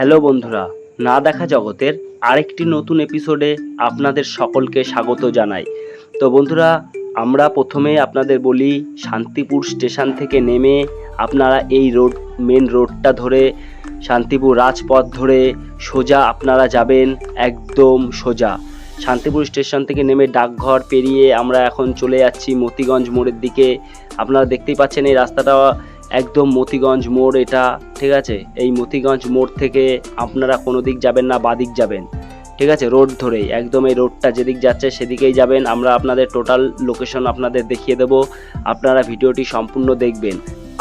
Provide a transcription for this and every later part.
Hello বন্ধুরা, না দেখা জগতের আরেকটি নতুন এপিসোডে আপনাদের সকলকে স্বাগত জানাই। তো বন্ধুরা, আমরা প্রথমে আপনাদের বলি, শান্তিপুর স্টেশন থেকে নেমে আপনারা এই রোড, মেন রোডটা ধরে, শান্তিপুর রাজপথ ধরে সোজা আপনারা যাবেন, একদম সোজা। শান্তিপুর স্টেশন থেকে নেমে ডাকঘর পেরিয়ে আমরা এখন চলে যাচ্ছি মতিগঞ্জ মোড়ের দিকে। আপনারা দেখতেই পাচ্ছেন এই রাস্তাটা একদম মতিগঞ্জ মোড় এটা, ঠিক আছে? এই মতিগঞ্জ মোড় থেকে আপনারা কোনো দিক যাবেন না বাদিক যাবেন, ঠিক আছে? রোড ধরেই, একদম এই রোডটা যেদিক যাচ্ছে সেদিকেই যাবেন, আমরা আপনাদের টোটাল লোকেশন আপনাদের দেখিয়ে দেব, আপনারা ভিডিওটি সম্পূর্ণ দেখবেন।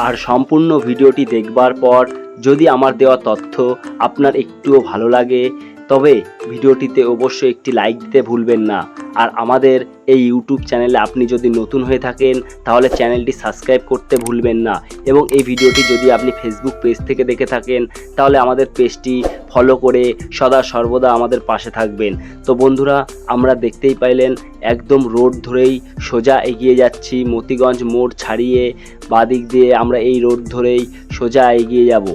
আর সম্পূর্ণ ভিডিওটি দেখবার পর যদি আমার দেওয়া তথ্য আপনার একটুও ভালো লাগে তবে ভিডিওটিতে অবশ্যই একটি লাইক দিতে ভুলবেন না। আর আমাদের এই ইউটিউব চ্যানেলে আপনি যদি নতুন হয়ে থাকেন, তাহলে চ্যানেলটি সাবস্ক্রাইব করতে ভুলবেন না। এবং এই ভিডিওটি যদি আপনি ফেসবুক পেজ থেকে দেখে থাকেন, তাহলে আমাদের পেজটি ফলো করে সদা সর্বদা আমাদের পাশে থাকবেন। তো বন্ধুরা, আমরা দেখতেই পাইলেন, একদম রোড ধরেই সোজা এগিয়ে যাচ্ছি, মতিগঞ্জ মোড় ছাড়িয়ে বাদিক দিয়ে আমরা এই রোড ধরেই সোজা এগিয়ে যাব।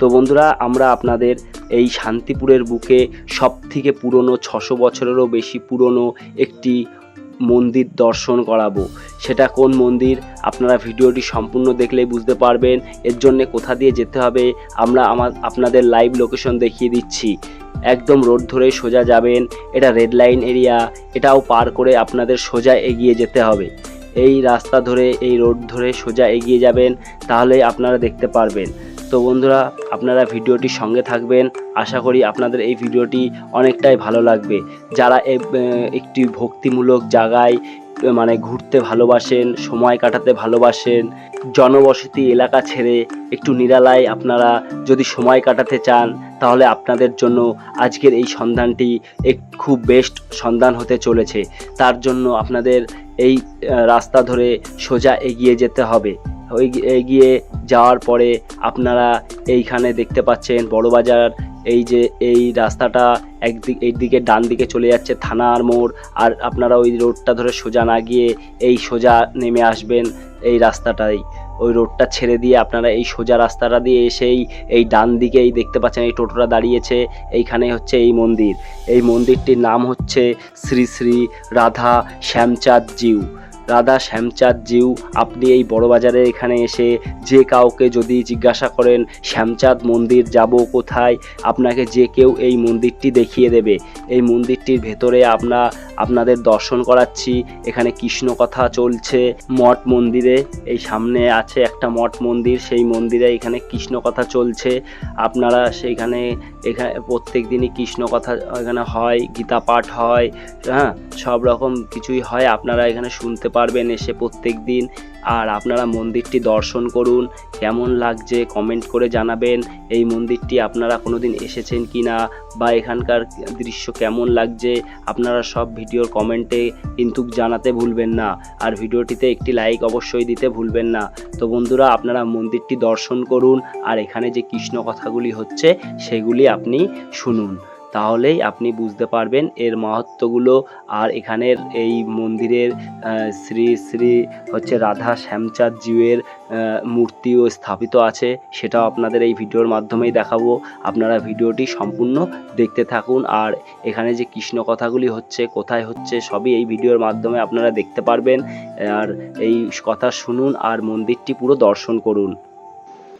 তো বন্ধুরা, আমরা আপনাদের এই শান্তিপুরের বুকে সব থেকে পুরনো ছশো বছরেরও বেশি পুরনো একটি মন্দির দর্শন করাবো। সেটা কোন মন্দির? আপনারা ভিডিওটি সম্পূর্ণ দেখলেই বুঝতে পারবেন। এর জন্য কোথা দিয়ে যেতে হবে, আমরা আমার আপনাদের লাইভ লোকেশন দেখিয়ে দিচ্ছি। একদম রোড ধরে সোজা যাবেন। এটা রেড লাইন এরিয়া এটাও পার করে আপনাদের সোজা এগিয়ে যেতে হবে। এই রাস্তা ধরে, এই রোড ধরে সোজা এগিয়ে যাবেন তাহলে আপনারা দেখতে পারবেন। তো বন্ধুরা, আপনারা ভিডিওটির সঙ্গে থাকবেন। আশা করি আপনাদের এই ভিডিওটি অনেকটাই ভালো লাগবে। যারা একটি ভক্তিমূলক জায়গায় মানে ঘুরতে ভালোবাসেন, সময় কাটাতে ভালোবাসেন, জনবসতি এলাকা ছেড়ে একটু নিরালায় আপনারা যদি সময় কাটাতে চান, তাহলে আপনাদের জন্য আজকের এই সন্ধানটি এক, খুব বেস্ট সন্ধান হতে চলেছে। তার জন্য আপনাদের এই রাস্তা ধরে সোজা এগিয়ে যেতে হবে। এগিয়ে যাওয়ার পরে আপনারা এইখানে দেখতে পাচ্ছেন বড়বাজার, এই যে, এই রাস্তাটা একদিক এই দিকে ডান দিকে চলে যাচ্ছে থানার মোড়, আর আপনারা ওই রোডটা ধরে সোজা না গিয়ে এই সোজা নেমে আসবেন এই রাস্তাটাই। ওই রোডটা ছেড়ে দিয়ে আপনারা এই সোজা রাস্তাটা দিয়ে এসেই এই ডান দিকেই দেখতে পাচ্ছেন এই টোটোটা দাঁড়িয়েছে এইখানে হচ্ছে এই মন্দির। এই মন্দিরটির নাম হচ্ছে শ্রী শ্রী রাধা শ্যামচাঁদ জিউ। রাধা শ্যামচাঁদ জিউ, আপনি এই বড়বাজারে এখানে এসে যে কাউকে যদি জিজ্ঞাসা করেন, শ্যামচাঁদ, মন্দির যাব কোথায়? আপনাকে যে কেউ এই মন্দিরটি দেখিয়ে দেবে। এই মন্দিরটির ভেতরে আমরা আপনাদের দর্শন করাচ্ছি। এখানে কৃষ্ণ কথা চলছে মঠ মন্দিরে। এই সামনে আছে একটা মঠ মন্দির। সেই মন্দিরে এখানে কৃষ্ণ কথা চলছে। আপনারা সেইখানে এখানে প্রত্যেক দিনই কৃষ্ণ কথা এখানে হয়, গীতা পাঠ হয় হ্যাঁ? সব রকম কিছুই হয়। আপনারা এখানে শুনতে পারবেন এসে প্রত্যেক দিন। আর আপনারা মন্দিরটি দর্শন করুন, কেমন লাগছে কমেন্ট করে জানাবেন। এই মন্দিরটি আপনারা কোনো দিন এসেছেন কি না বা এখানকার দৃশ্য কেমন লাগছে, আপনারা সব ভিডিওর কমেন্টে কিন্তু জানাতে ভুলবেন না। আর ভিডিওটিতে একটি লাইক অবশ্যই দিতে ভুলবেন না। তো বন্ধুরা, আপনারা মন্দিরটি দর্শন করুন, আর এখানে যে কৃষ্ণ কথাগুলি হচ্ছে, সেগুলি আপনি শুনুন। তাহলেই আপনি বুঝতে পারবেন এর মাহাত্ম্যগুলো। আর এখানের এই মন্দিরের শ্রী শ্রী হচ্ছে রাধা শ্যামচাঁদ জিউয়ের মূর্তিও স্থাপিত আছে। সেটাও আপনাদের এই ভিডিওর মাধ্যমেই দেখাবো। আপনারা ভিডিওটি সম্পূর্ণ দেখতে থাকুন। আর এখানে যে কৃষ্ণ কথাগুলি হচ্ছে, কোথায় হচ্ছে, সবই এই ভিডিওর মাধ্যমে আপনারা দেখতে পারবেন। আর এই কথা শুনুন আর মন্দিরটি পুরো দর্শন করুন।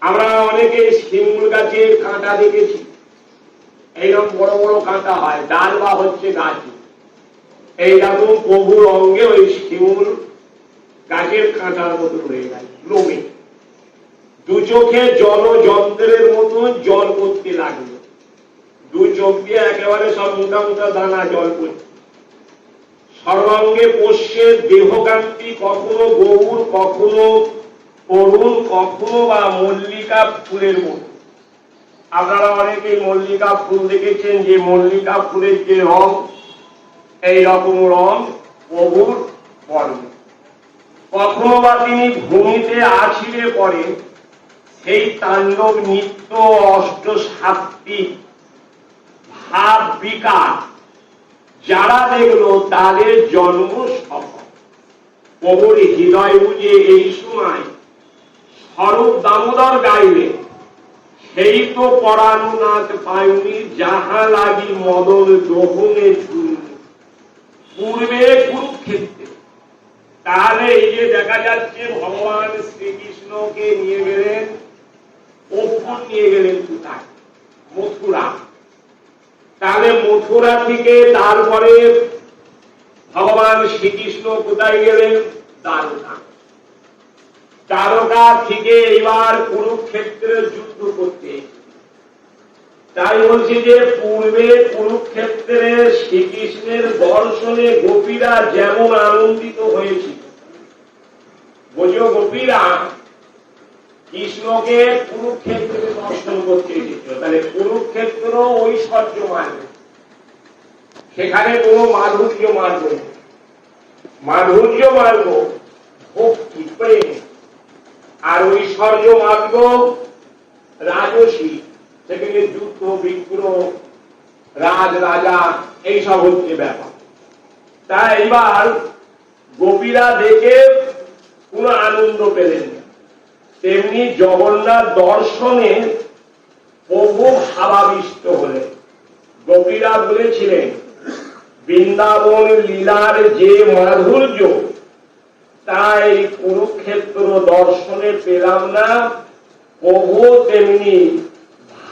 আমরা অনেকে শিমুল গাছের কাঁটা দেখেছি। এইরকম বড় বড় কাঁটা হয় ডাল বা হচ্ছে গাছ। এইরকম প্রভুর অঙ্গে ওই শিমুল গাছের কাঁটার মতো হয়ে গেছে লোমে। দু চোখে জল যন্ত্রের মতো জল পড়তে লাগল। দু চোখ দিয়ে একেবারে সব মোটা মোটা দানা জল পড়ছে। সর্বাঙ্গে পোষ্যের দেহকান্তি কখনো গৌর, কখনো অরুণ, কখনো বা মল্লিকা ফুলের মতো। আপনারা অনেকেই মল্লিকা ফুল দেখেছেন যে মল্লিকা ফুলের যে রং, এই রকম রং প্রভুর বর্ণ। কখনো বা তিনি ভূমিতে আছিরে পরে সেই তাণ্ডব নিত্য অষ্ট সাত্বিক ভাব বিকাশ যারা দেখল তাদের জন্ম সফল। প্রভুর হৃদয় বুঝে এই সময় স্বরূপ দামোদর গাইলে সেই তো পরানুনাথ পায়নি, যাহা লাগি মদন দোহনে চুনি পূর্বে কুরুক্ষেত্রে তাহলে এই যে দেখা যাচ্ছে ভগবান শ্রীকৃষ্ণকে নিয়ে গেলেন, অর্জুন নিয়ে গেলেন কোথায়? মথুরা। তাহলে মথুরা থেকে তারপরে ভগবান শ্রীকৃষ্ণ কোথায় গেলেন? দ্বারকা। দ্বারকা থেকে এবার কুরুক্ষেত্রে যুদ্ধ করতে। তাই বলছি যে পূর্বে কুরুক্ষেত্রে শ্রীকৃষ্ণের দর্শনে গোপীরা যেমন আনন্দিত হয়েছিল। বুঝো গোপীরা, কৃষ্ণকে কুরুক্ষেত্রে দর্শন করতে এসেছিল। তাহলে কুরুক্ষেত্র ঐশ্বর্য মার্গ। সেখানে কোনো মাধুর্য নেই। মাধুর্য মার্গ ভক্তি, প্রেম। আর ঐশ্বর্য মার্গ রাজসী সেখানে যুদ্ধ, বিগ্রহ, রাজ, রাজা, এইসব হচ্ছে ব্যাপার। তা এবার গোপীরা দেখে কোনো আনন্দ পেলেন তেমনি জগন্নাথ দর্শনে প্রভু ভাবাবিষ্ট হলেন। গোপীরা বলেছিলেন, বৃন্দাবন লীলার যে মাধুর্য তাই কুরুক্ষেত্র দর্শনে পেলাম না প্রভু তেমনি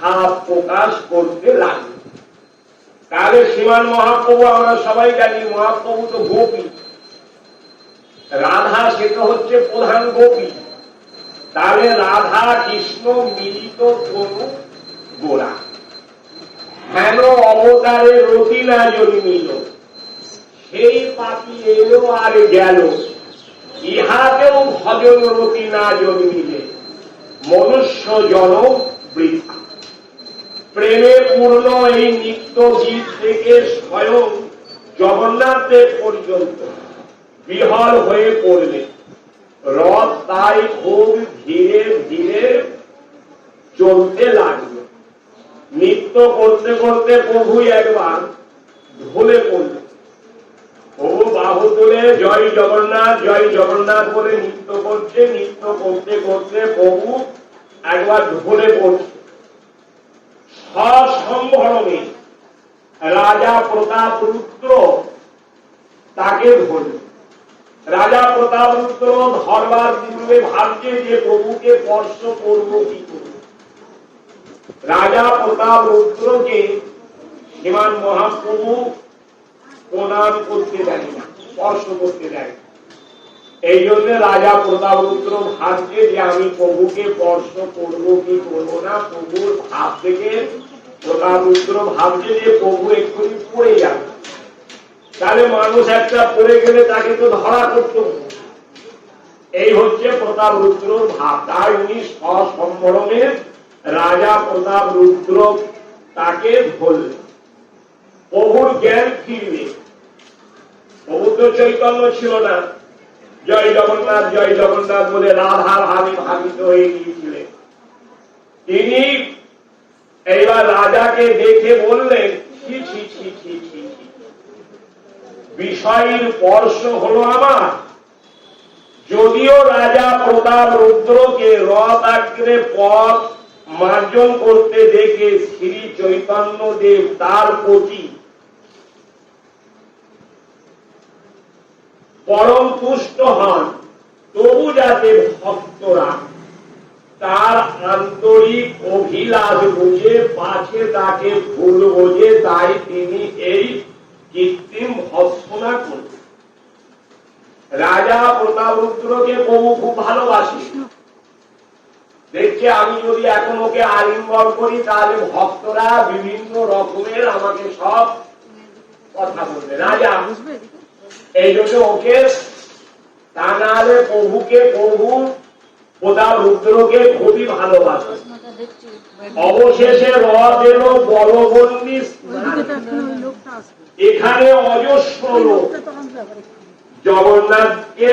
ভাব প্রকাশ করতে লাগল। তাহলে শ্রীমান মহাপ্রভু, আমরা সবাই জানি মহাপ্রভু তো গোপী। রাধা সে তো হচ্ছে প্রধান গোপী। তাহলে রাধা কৃষ্ণ মিলিত তনু গোড়া। হেন অবতারে রতি না জন্মিল? সেই পাখি এলো আর গেল। ইহাতেও ভজন রতি না জন্মিলে মনুষ্য জন বৃথা। প্রেমে পূর্ণ এই নিত্য গীত থেকে স্বয়ং জগন্নাথ দেব পর্যন্ত বিহল হয়ে পড়লে, রথ তাই খুব ধীরে ধীরে চলতে লাগল। নৃত্য করতে করতে প্রভু একবার ঢলে পড়ল বাহু তুলে জয় জগন্নাথ জয় জগন্নাথ বলে নৃত্য করছে, নৃত্য করতে করতে প্রভু একবার ঢলে পড়ছে। সসম্ভরমে রাজা প্রতাপ রুদ্র তাকে ধরল। রাজা প্রতাপ রুদ্র ধরবার পূর্বে ভাবছে যে প্রভুকে স্পর্শ করব কি করব রাজা প্রতাপ রুদ্রকে শ্রীমান মহাপ্রভু প্রণাম করতে দেয় না স্পর্শ করতে দেয় এই জন্য রাজা প্রতাপ রুদ্র ভাবছে যে আমি প্রভুকে স্পর্শ করব কি করব না, প্রভুর ভাব থেকে প্রতাপ রুদ্র ভাবছে যে প্রভু এক্ষুনি পড়ে যাবে। তাহলে মানুষ একটা পড়ে গেলে তাকে তো ধরা করতে। এই হচ্ছে প্রতাপ রুদ্রর ভাব। তাই উনি সসম্ভরমে রাজা প্রতাপ রুদ্র তাকে ধরলেন। প্রভুর জ্ঞান ফিরবে তো চৈতন্য ছিল না। জয় জগন্নাথ জয় জগন্নাথ বলে রাধা ভাবে ভাবিত হয়ে গিয়েছিলেন। তিনি এইবার রাজাকে দেখে বললেন বিষয়ের স্পর্শ হলো আমার। যদিও রাজা প্রতাপ রুদ্রকে রথ আগ্রে পথ মার্জন করতে দেখে শ্রী চৈতন্য দেব তার প্রতি পরম তুষ্ট হন, তবু যাতে ভক্তরা তার আন্তরিক অভিলাষ বুঝে পাছে তাকে ভুল বোঝে, তাই তিনি এই কৃত্রিম ভৎসনা করলেন রাজা প্রতাপরুদ্রকে প্রভু খুব ভালোবাসে দেখছে আমি যদি এখন ওকে আলিঙ্গন করি, তাহলে ভক্তরা বিভিন্ন রকমের আমাকে সব কথা বলবে। রাজা এই জন্য ওকে তা না হলে প্রভুকে প্রভু প্রতাপ রুদ্রকে খুবই ভালোবাসে। অবশেষে রথ এলো বলবন্দি এখানে অজস্র লোক। জগন্নাথকে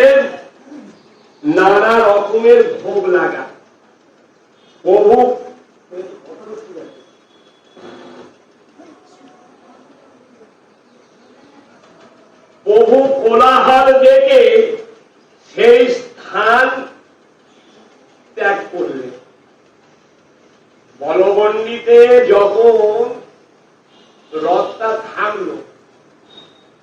নানা রকমের ভোগ লাগা। প্রভু কোলাহল দেখে সেই স্থান ত্যাগ করলেন বলো রথটা থামলো।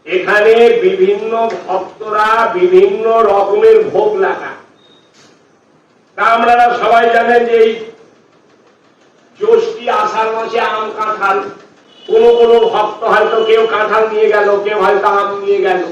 এখানে বিভিন্ন ভক্তরা বিভিন্ন রকমের ভোগ লাগা। আপনারা সবাই জানেন যে এই জ্যৈষ্ঠী আষাঢ় মাসে আম কাঁঠাল। কোন কোন ভক্ত হয়তো কেউ কাঁঠাল নিয়ে গেল, কেউ হয়তো আম নিয়ে গেল।